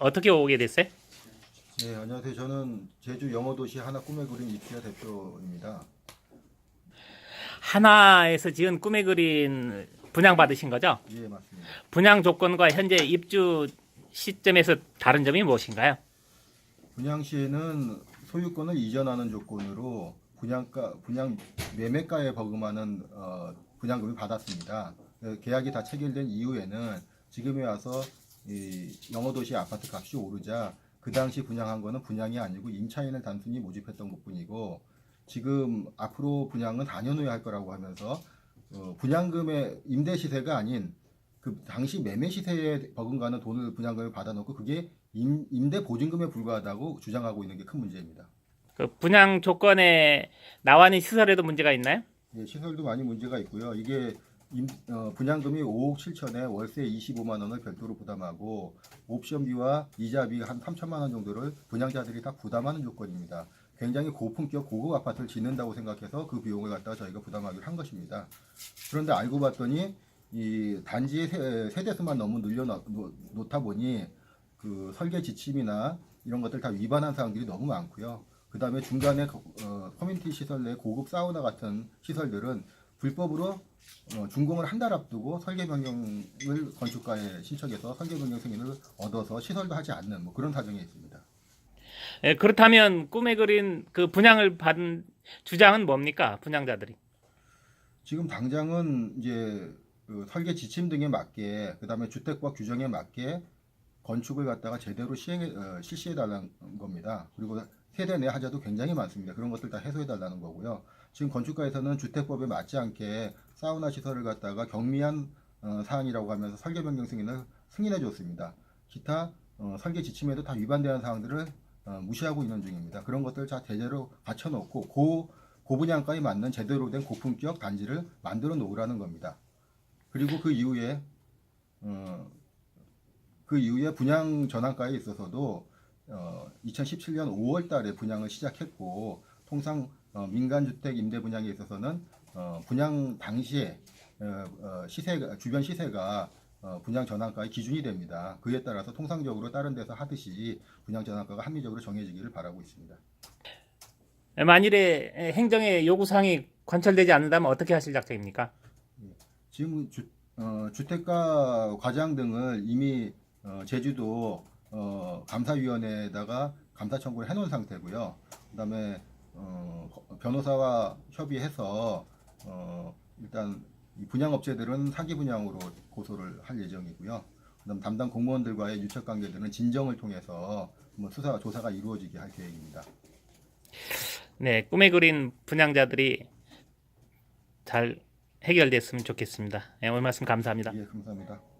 어떻게 오게 됐어요? 네, 안녕하세요. 저는 제주 영어도시 하나 꿈의 그림 이피아 대표입니다. 하나에서 지은 꿈의 그린 분양 받으신 거죠? 예, 맞습니다. 분양 조건과 현재 입주 시점에서 다른 점이 무엇인가요? 분양 시에는 소유권을 이전하는 조건으로 분양가 분양 매매가에 버금하는 어, 분양금을 받았습니다. 그 계약이 다 체결된 이후에는 지금에 와서 이 영어도시 아파트 값이 오르자 그 당시 분양한 거는 분양이 아니고 임차인을 단순히 모집했던 것뿐이고 지금 앞으로 분양은 4년 후에 할 거라고 하면서 어, 분양금의 임대 시세가 아닌 그 당시 매매 시세에 버금가는 돈을 분양금을 받아놓고 그게 임, 임대 보증금에 불과하다고 주장하고 있는 게 큰 문제입니다. 그 분양 조건에 나와 있는 시설에도 문제가 있나요? 예, 시설도 많이 문제가 있고요. 이게 임- 어, 분양금이 5억 7천에 월세 25만 원을 별도로 부담하고 옵션비와 이자비 한 3천만 원 정도를 분양자들이 다 부담하는 조건입니다. 굉장히 고품격 고급 아파트를 짓는다고 생각해서 그 비용을 갖다가 저희가 부담하기로 한 것입니다. 그런데 알고 봤더니 이 단지의 세, 세대수만 너무 늘려 놓- 놓다 보니 그 설계 지침이나 이런 것들 다 위반한 사항들이 너무 많고요. 그 다음에 중간에 거- 어, 커뮤니티 시설 내 고급 사우나 같은 시설들은 불법으로 어, 준공을 한 달 앞두고 설계 변경을 건축가에 신청해서 설계 변경 승인을 얻어서 시설도 하지 않는 뭐 그런 사정이 있습니다. 예, 그렇다면 꿈의 그린 그 분양을 받은 주장은 뭡니까? 분양자들이. 지금 당장은 이제 그 설계 지침 등에 맞게 그다음에 주택법 규정에 맞게 건축을 갖다가 제대로 시행해 어, 실시해 달라는 겁니다. 그리고 세대 내 하자도 굉장히 많습니다. 그런 것들 다 해소해 달라는 거고요. 지금 건축가에서는 주택법에 맞지 않게 사우나 시설을 갖다가 경미한 어, 사항이라고 하면서 설계 변경 승인을 승인해 줬습니다. 기타 어, 설계 지침에도 다 위반되는 사항들을 어, 무시하고 있는 중입니다. 그런 것들 다 제대로 갖춰놓고 고 고분양가에 맞는 제대로 된 고품격 단지를 만들어 놓으라는 겁니다. 그리고 그 이후에 어, 그 이후에 분양 전환가에 있어서도 어, 2017년 5월 달에 분양을 시작했고 통상 어, 민간 주택 임대 분양에 있어서는 어, 분양 당시에 어, 어, 시세가 주변 시세가 어, 분양 전환가의 기준이 됩니다. 그에 따라서 통상적으로 다른 데서 하듯이 분양 전환가가 합리적으로 정해지기를 바라고 있습니다. 예, 만일에 행정의 요구 사항이 관철되지 않는다면 어떻게 하실 작정입니까? 지금 주, 어, 주택가 과장 등을 이미 어, 제주도 어, 감사위원회에다가 감사 청구를 해놓은 상태고요. 그다음에 어, 변호사와 협의해서 어, 일단 이 분양업체들은 사기 분양으로 고소를 할 예정이고요. 그다음 담당 공무원들과의 유착 관계들은 진정을 통해서 뭐 수사 조사가 이루어지게 할 계획입니다. 네, 꿈의 그린 분양자들이 잘 해결됐으면 좋겠습니다. 예, 오늘 말씀 감사합니다. 예, 감사합니다.